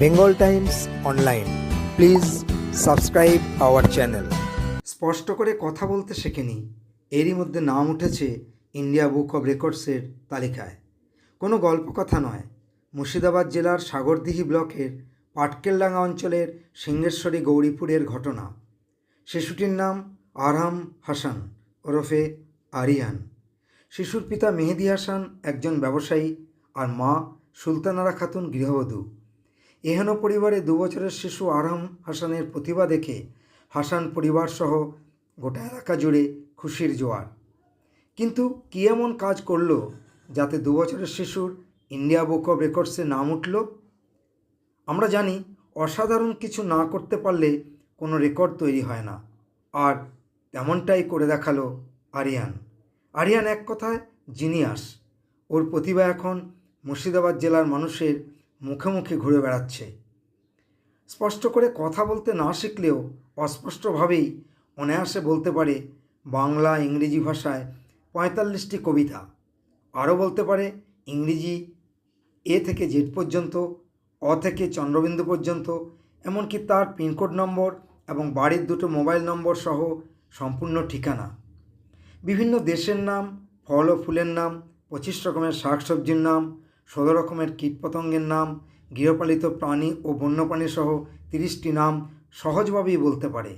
Bengal Times online please subscribe our channel স্পষ্ট করে কথা বলতে শেখেনি। এরই মধ্যে নাম উঠেছে ইন্ডিয়া বুক অব রেকর্ডসের তালিকায়। কোনো গল্প কথা নয়। মুর্শিদাবাদ জেলার সাগরদিঘি ব্লকের পাটকেলডাঙ্গা অঞ্চলের সিংহেশ্বরী গৌরীপুরের ঘটনা। শিশুটির নাম আরহাম হাসান, ওরফে আরিয়ান। শিশুর পিতা মেহেদি হাসান একজন ব্যবসায়ী, আর মা সুলতানারা খাতুন গৃহবধূ। এহেন পরিবারে দু বছরের শিশু আরহাম হাসানের প্রতিভা দেখে হাসান পরিবারসহ গোটা এলাকা জুড়ে খুশির জোয়ার। কিন্তু কী এমন কাজ করল যাতে দু বছরের শিশুর ইন্ডিয়া বুক অব রেকর্ডসে নাম উঠল? আমরা জানি অসাধারণ কিছু না করতে পারলে কোনো রেকর্ড তৈরি হয় না। আর তেমনটাই করে দেখাল আরিয়ান। আরিয়ান এক কথায় জিনিয়াস। ওর প্রতিভা এখন মুর্শিদাবাদ জেলার মানুষের মুখে মুখে ঘুরে বেড়াচ্ছে। স্পষ্ট করে কথা বলতে না শিখলেও অস্পষ্টভাবেই অনায়াসে বলতে পারে বাংলা, ইংরেজি ভাষায় পঁয়তাল্লিশটি কবিতা। আরও বলতে পারে ইংরেজি এ থেকে জেড পর্যন্ত, অ থেকে চন্দ্রবিন্দু পর্যন্ত, এমনকি তার পিনকোড নম্বর এবং বাড়ির দুটো মোবাইল নম্বর সহ সম্পূর্ণ ঠিকানা। বিভিন্ন দেশের নাম, ফল ও ফুলের নাম, পঁচিশ রকমের শাকসবজির নাম ষোলো রকমের কীটপতঙ্গের নাম, গৃহপালিত প্রাণী ও বন্যপ্রাণী সহ তিরিশটি নাম সহজভাবেই বলতে পারে।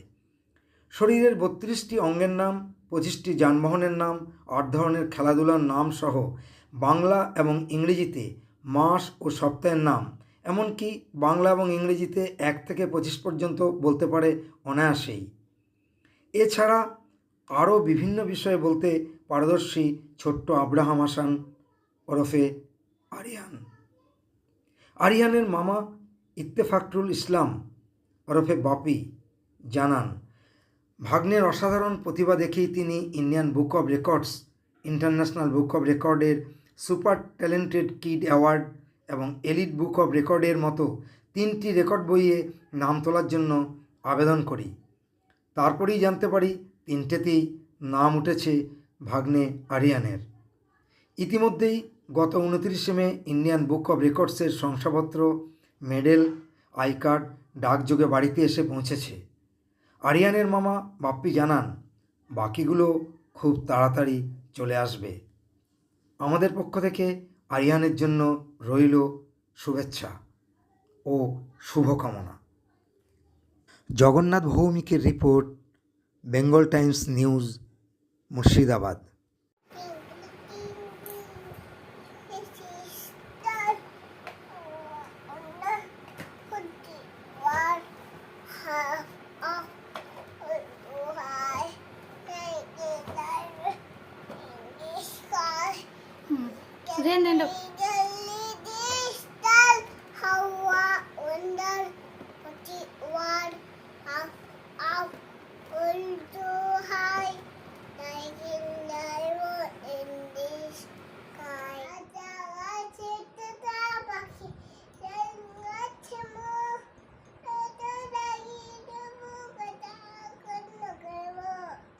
শরীরের বত্রিশটি অঙ্গের নাম, পঁচিশটি যানবাহনের নাম, আট ধরনের খেলাধুলার নাম সহ বাংলা এবং ইংরেজিতে মাস ও সপ্তাহের নাম, এমনকি বাংলা এবং ইংরেজিতে এক থেকে পঁচিশ পর্যন্ত বলতে পারে অনায়াসেই। এছাড়া আরও বিভিন্ন বিষয়ে বলতে পারদর্শী ছোট্ট আব্রাহাম হাসান ওরফে আরিয়ান। আরিয়ানের মামা ইত্তেফাকরুল ইসলাম ওরফে বাপি জানান, ভাগ্নের অসাধারণ প্রতিভা দেখেই তিনি Indian book of records, international book of রেকর্ডের সুপার ট্যালেন্টেড কিড অ্যাওয়ার্ড এবং এলিট বুক অব রেকর্ডের মতো তিনটি রেকর্ড বইয়ে নাম তোলার জন্য আবেদন করি। তারপরেই জানতে পারি তিনটেতেই নাম উঠেছে ভাগ্নে আরিয়ানের। ইতিমধ্যেই গত উনতিরিশে মে ইন্ডিয়ান বুক অব রেকর্ডসের শংসাপত্র, মেডেল, আই কার্ড, ডাকযোগে বাড়িতে এসে পৌঁছেছে। আরিয়ানের মামা বাপ্পি জানান, বাকিগুলো খুব তাড়াতাড়ি চলে আসবে। আমাদের পক্ষ থেকে আরিয়ানের জন্য রইল শুভেচ্ছা ও শুভকামনা। Jagannath ভৌমিকের report, Bengal Times news, Murshidabad. Ren, ren.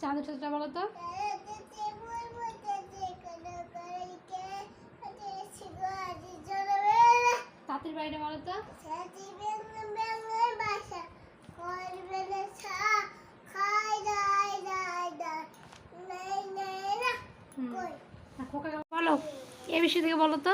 চাঁদের সাথে বলো তো তো? খোকা বলো। এ বিষয় থেকে বলো তো।